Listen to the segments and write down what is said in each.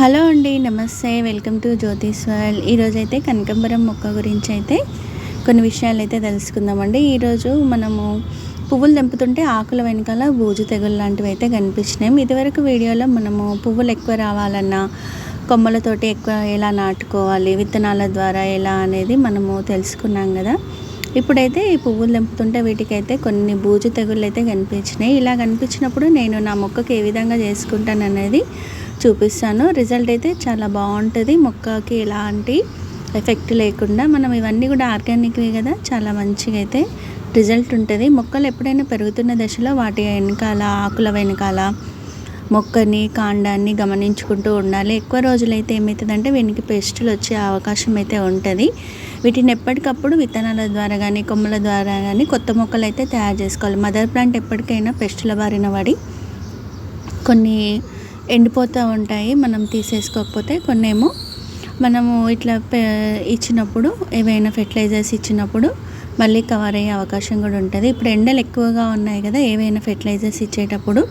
Hello అండి నమస్తే. Welcome to Jyotish world. ఈరోజైతే కనకంబరం మొక్క గురించి అయితే కొన్ని విషయాలు అయితే తెలుసుకుందామండి ఈరోజు మనము పువ్వులు తెంపుతుంటే ఆకుల వెనకాల బూజు తెగులు లాంటివి అయితే కనిపించినాయి. ఇదివరకు వీడియోలో మనము పువ్వులు ఎక్కువ రావాలన్నా కొమ్మలతోటి ఎక్కువ ఎలా నాటుకోవాలి విత్తనాల ద్వారా ఎలా అనేది మనము తెలుసుకున్నాం కదా. ఇప్పుడైతే ఈ పువ్వులు తెంపుతుంటే వీటికైతే కొన్ని బూజు తెగుళ్ళు అయితే కనిపించినాయి. ఇలా కనిపించినప్పుడు నేను నా మొక్కకి ఏ విధంగా చేసుకుంటాను అనేది చూపిస్తాను. రిజల్ట్ అయితే చాలా బాగుంటుంది. మొక్కకి ఎలాంటి ఎఫెక్ట్ లేకుండా మనం ఇవన్నీ కూడా ఆర్గానిక్వి కదా చాలా మంచిగా అయితే రిజల్ట్ ఉంటుంది. మొక్కలు ఎప్పుడైనా పెరుగుతున్న దశలో వాటి వెనకాల ఆకుల వెనకాల మొక్కని కాండాన్ని గమనించుకుంటూ ఉండాలి. ఎక్కువ రోజులైతే ఏమవుతుందంటే వీనికి పెస్టులు వచ్చే అవకాశం అయితే ఉంటుంది. వీటిని ఎప్పటికప్పుడు విత్తనాల ద్వారా కానీ కొమ్మల ద్వారా కానీ కొత్త మొక్కలు అయితే తయారు చేసుకోవాలి. మదర్ ప్లాంట్ ఎప్పటికైనా పెస్టుల బారిన పడి కొన్ని ఎండిపోతూ ఉంటాయి. మనం తీసేసుకోకపోతే కొన్ని ఏమో మనము ఇట్లా ఇచ్చినప్పుడు ఏవైనా ఫెర్టిలైజర్స్ ఇచ్చినప్పుడు మళ్ళీ కవర్ అయ్యే అవకాశం కూడా ఉంటుంది. ఇప్పుడు ఎండలు ఎక్కువగా ఉన్నాయి కదా ఏవైనా ఫెర్టిలైజర్స్ ఇచ్చేటప్పుడు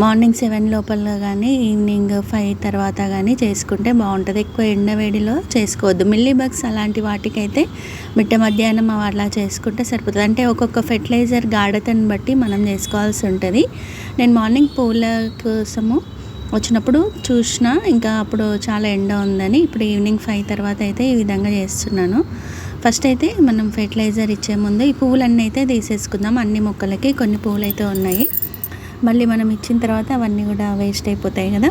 మార్నింగ్ సెవెన్ లోపల కానీ ఈవినింగ్ ఫైవ్ తర్వాత కానీ చేసుకుంటే బాగుంటుంది. ఎక్కువ ఎండవేడిలో చేసుకోవద్దు. మిల్లీ బగ్స్ అలాంటి వాటికైతే మిట్ట మధ్యాహ్నం అలా చేసుకుంటే సరిపోతుంది. అంటే ఒక్కొక్క ఫెర్టిలైజర్ గాఢతను బట్టి మనం చేసుకోవాల్సి ఉంటుంది. నేను మార్నింగ్ పూల కోసము వచ్చినప్పుడు చూసిన ఇంకా అప్పుడు చాలా ఎండ ఉందని ఇప్పుడు ఈవినింగ్ ఫైవ్ తర్వాత అయితే ఈ విధంగా చేస్తున్నాను. ఫస్ట్ అయితే మనం ఫెర్టిలైజర్ ఇచ్చే ముందు ఈ పువ్వులన్నీ అయితే తీసేసుకుందాం. అన్ని మొక్కలకి కొన్ని పువ్వులు అయితే ఉన్నాయి. మళ్ళీ మనం ఇచ్చిన తర్వాత అవన్నీ కూడా వేస్ట్ అయిపోతాయి కదా.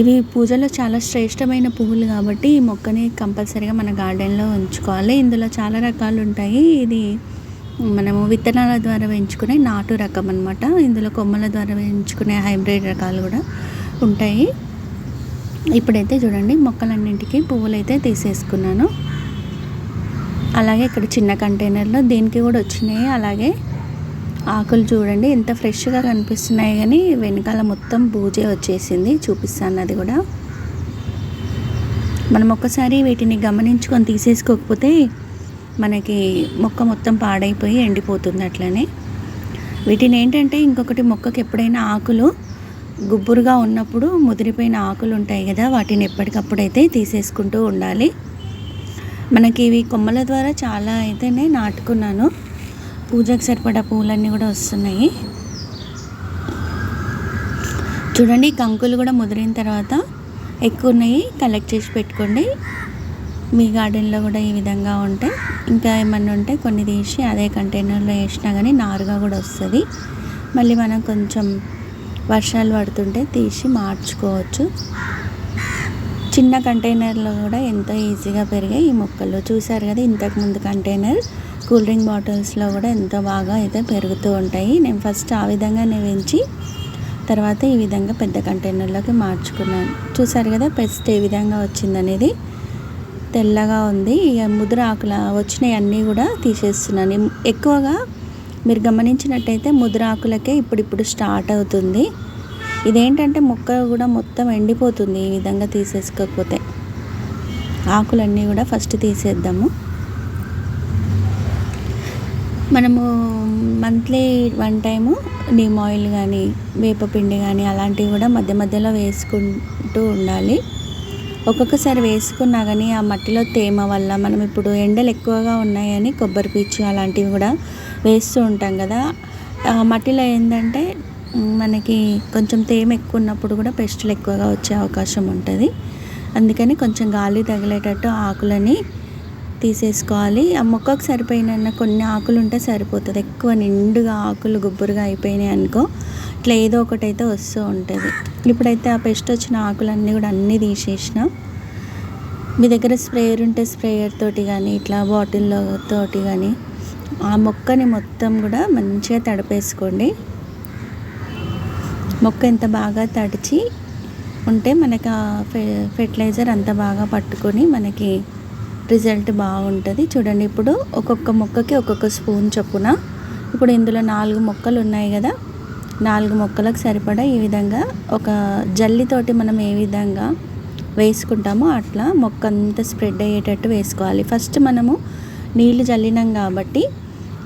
ఇవి పూజలో చాలా శ్రేష్టమైన పువ్వులు కాబట్టి ఈ మొక్కని కంపల్సరీగా మన గార్డెన్లో ఉంచుకోవాలి. ఇందులో చాలా రకాలు ఉంటాయి. ఇది మనము విత్తనాల ద్వారా పెంచుకునే నాటు రకం అనమాట ఇందులో కొమ్మల ద్వారా పెంచుకునే హైబ్రిడ్ రకాలు కూడా ఉంటాయి. ఇప్పుడైతే చూడండి మొక్కలన్నింటికి పువ్వులు అయితే తీసేసుకున్నాను. అలాగే ఇక్కడ చిన్న కంటైనర్లో దీనికి కూడా వచ్చినాయి. అలాగే ఆకులు చూడండి ఎంత ఫ్రెష్గా కనిపిస్తున్నాయి కానీ వెనకాల మొత్తం బూజే వచ్చేసింది. చూపిస్తాను అది కూడా. మనం ఒక్కసారి వీటిని గమనించుకొని తీసేసుకోకపోతే మనకి మొక్క మొత్తం పాడైపోయి ఎండిపోతుంది అట్లనే. వీటిని ఏంటంటే ఇంకొకటి మొక్కకి ఎప్పుడైనా ఆకులు గుబ్బురుగా ఉన్నప్పుడు ముదిరిపోయిన ఆకులు ఉంటాయి కదా వాటిని ఎప్పటికప్పుడైతే తీసేసుకుంటూ ఉండాలి. మనకి ఇవి కొమ్మల ద్వారా చాలా అయితేనే నాటుకున్నాను. పూజకు సరిపడా పూలన్నీ కూడా వస్తున్నాయి. చూడండి కంకులు కూడా ముదిరిన తర్వాత ఎక్కువ ఉన్నాయి. కలెక్ట్ చేసి పెట్టుకోండి. మీ గార్డెన్లో కూడా ఈ విధంగా ఉంటే ఇంకా ఏమన్నా ఉంటే కొన్ని తీసి అదే కంటైనర్లో వేసినా కానీ నారుగా కూడా వస్తుంది. మళ్ళీ మనం కొంచెం వర్షాలు పడుతుంటే తీసి మార్చుకోవచ్చు. చిన్న కంటైనర్లో కూడా ఎంతో ఈజీగా పెరిగాయి ఈ మొక్కలు. చూసారు కదా ఇంతకుముందు కంటైనర్ కూల్ డ్రింక్ బాటిల్స్లో కూడా ఎంతో బాగా అయితే పెరుగుతూ ఉంటాయి. నేను ఫస్ట్ ఆ విధంగానే పెంచి తర్వాత ఈ విధంగా పెద్ద కంటైనర్లోకి మార్చుకున్నాను. చూసారు కదా పెస్ట్ ఏ విధంగా వచ్చిందనేది? తెల్లగా ఉంది. ఇక ముద్ర ఆకుల వచ్చినవి అన్నీ కూడా తీసేస్తున్నాను. ఎక్కువగా మీరు గమనించినట్టయితే ముద్ర ఆకులకే ఇప్పుడిప్పుడు స్టార్ట్ అవుతుంది. ఇదేంటంటే మొక్క కూడా మొత్తం ఎండిపోతుంది ఈ విధంగా తీసేసుకోకపోతే. ఆకులన్నీ కూడా ఫస్ట్ తీసేద్దాము. మనము monthly one time neem oil కానీ వేపపిండి కానీ అలాంటివి కూడా మధ్య మధ్యలో వేసుకుంటూ ఉండాలి. ఒక్కొక్కసారి వేసుకున్నా కానీ ఆ మట్టిలో తేమ వల్ల మనం ఇప్పుడు ఎండలు ఎక్కువగా ఉన్నాయని కొబ్బరి పీచు అలాంటివి కూడా వేస్తూ ఉంటాం కదా. ఆ మట్టిలో ఏంటంటే మనకి కొంచెం తేమ ఎక్కువ ఉన్నప్పుడు కూడా పెస్టులు ఎక్కువగా వచ్చే అవకాశం ఉంటుంది. అందుకని కొంచెం గాలి తగిలేటట్టు ఆకులని తీసేసుకోవాలి. ఆ మొక్కకు సరిపోయిన కొన్ని ఆకులు ఉంటే సరిపోతుంది. ఎక్కువ నిండుగా ఆకులు గుబ్బురుగా అయిపోయినాయి అనుకో ఇట్లా ఏదో ఒకటి అయితే వస్తూ ఉంటుంది. ఇప్పుడైతే ఆ పెస్ట్ వచ్చిన ఆకులన్నీ కూడా అన్నీ తీసేసిన. మీ దగ్గర స్ప్రేయర్ ఉంటే స్ప్రేయర్ తోటి కానీ ఇట్లా బాటిల్లో తోటి కానీ ఆ మొక్కని మొత్తం కూడా మంచిగా తడిపేసుకోండి. మొక్క ఎంత బాగా తడిచి ఉంటే మనకి ఆ ఫె ఫెర్టిలైజర్ అంత బాగా పట్టుకొని మనకి రిజల్ట్ బాగుంటుంది. చూడండి ఇప్పుడు ఒక్కొక్క మొక్కకి ఒక్కొక్క స్పూన్ చొప్పున. ఇప్పుడు ఇందులో నాలుగు మొక్కలు ఉన్నాయి కదా. నాలుగు మొక్కలకు సరిపడా ఈ విధంగా ఒక జల్లితోటి మనం ఏ విధంగా వేసుకుంటామో అట్లా మొక్క అంతా స్ప్రెడ్ అయ్యేటట్టు వేసుకోవాలి. ఫస్ట్ మనము నీళ్ళు జల్లినాం కాబట్టి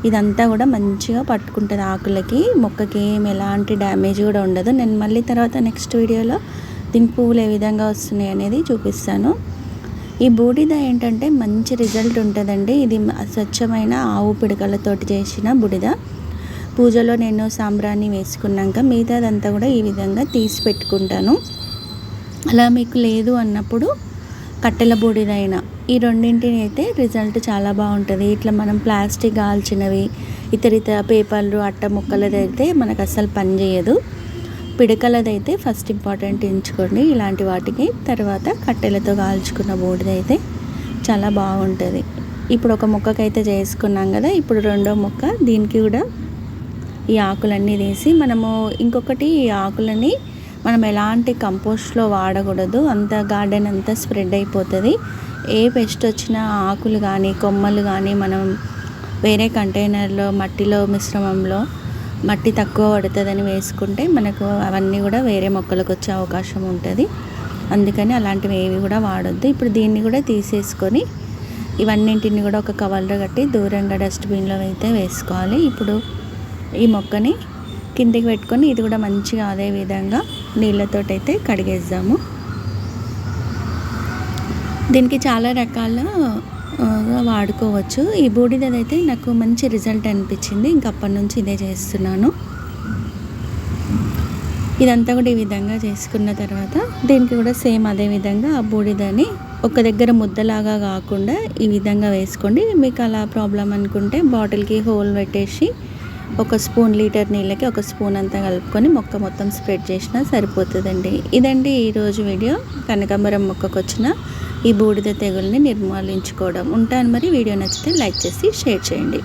ఇదంతా కూడా మంచిగా పట్టుకుంటుంది ఆకులకి. మొక్కకి ఏం ఎలాంటి డ్యామేజ్ కూడా ఉండదు. నేను మళ్ళీ తర్వాత నెక్స్ట్ వీడియోలో దీని పువ్వులు ఏ విధంగా వస్తున్నాయి అనేది చూపిస్తాను. ఈ బూడిద ఏంటంటే మంచి రిజల్ట్ ఉంటుందండి. ఇది స్వచ్ఛమైన ఆవు పిడకలతోటి చేసిన బూడిద. పూజలో నేను సాంబ్రాన్ని వేసుకున్నాక మిగతాదంతా కూడా ఈ విధంగా తీసి పెట్టుకుంటాను. అలా మీకు లేదు అన్నప్పుడు కట్టెల బూడిదైనా ఈ రెండింటిని అయితే రిజల్ట్ చాలా బాగుంటుంది. ఇట్లా మనం ప్లాస్టిక్ కాల్చినవి ఇతర ఇతర పేపర్లు అట్ట ముక్కలది అయితే మనకు అస్సలు పని చేయదు పిడకలదైతే ఫస్ట్ ఇంపార్టెంట్ ఎంచుకోండి ఇలాంటి వాటికి తర్వాత కట్టెలతో కాల్చుకున్న బూడిదైతే చాలా బాగుంటుంది. ఇప్పుడు ఒక మొక్కకైతే చేసుకున్నాం కదా ఇప్పుడు రెండో మొక్క. దీనికి కూడా ఈ ఆకులన్నీ తీసి మనము ఇంకొకటి ఈ ఆకులని మనం ఎలాంటి కంపోస్ట్లో వాడకూడదు అంత గార్డెన్ అంతా స్ప్రెడ్ అయిపోతుంది. ఏ పెస్ట్ వచ్చినా ఆకులు కానీ కొమ్మలు కానీ మనం వేరే కంటైనర్లో మట్టిలో మిశ్రమంలో మట్టి తక్కువ పడుతుందని వేసుకుంటే మనకు అవన్నీ కూడా వేరే మొక్కలకు వచ్చే అవకాశం ఉంటుంది. అందుకని అలాంటివి ఏవి కూడా వాడొద్దు. ఇప్పుడు దీన్ని కూడా తీసేసుకొని ఇవన్నింటిని కూడా ఒక కవర్లో కట్టి దూరంగా డస్ట్బిన్లో అయితే వేసుకోవాలి. ఇప్పుడు ఈ మొక్కని కిందికి పెట్టుకొని ఇది కూడా మంచిగా అదే విధంగా నీళ్ళతోటైతే కడిగేద్దాము. దీనికి చాలా రకాల వాడుకోవచ్చు. ఈ బూడిదైతే నాకు మంచి రిజల్ట్ అనిపించింది. ఇంకప్పటి నుంచి ఇదే చేస్తున్నాను. ఇదంతా కూడా ఈ విధంగా చేసుకున్న తర్వాత దీనికి కూడా సేమ్ అదే విధంగా ఆ బూడిదని ఒక దగ్గర ముద్దలాగా కాకుండా ఈ విధంగా వేసుకోండి. మీకు అలా ప్రాబ్లం అనుకుంటే బాటిల్కి హోల్ పెట్టేసి ఒక స్పూన్ లీటర్ నీళ్ళకి ఒక స్పూన్ అంతా కలుపుకొని మొక్క మొత్తం స్ప్రెడ్ చేసినా సరిపోతుందండి. ఇదండి ఈరోజు వీడియో. కనకాంబరం మొక్కకు వచ్చిన ఈ బూడిద తెగుల్ని నిర్మూలించుకోవడం. ఉంటాను మరి. వీడియో నచ్చితే లైక్ చేసి షేర్ చేయండి.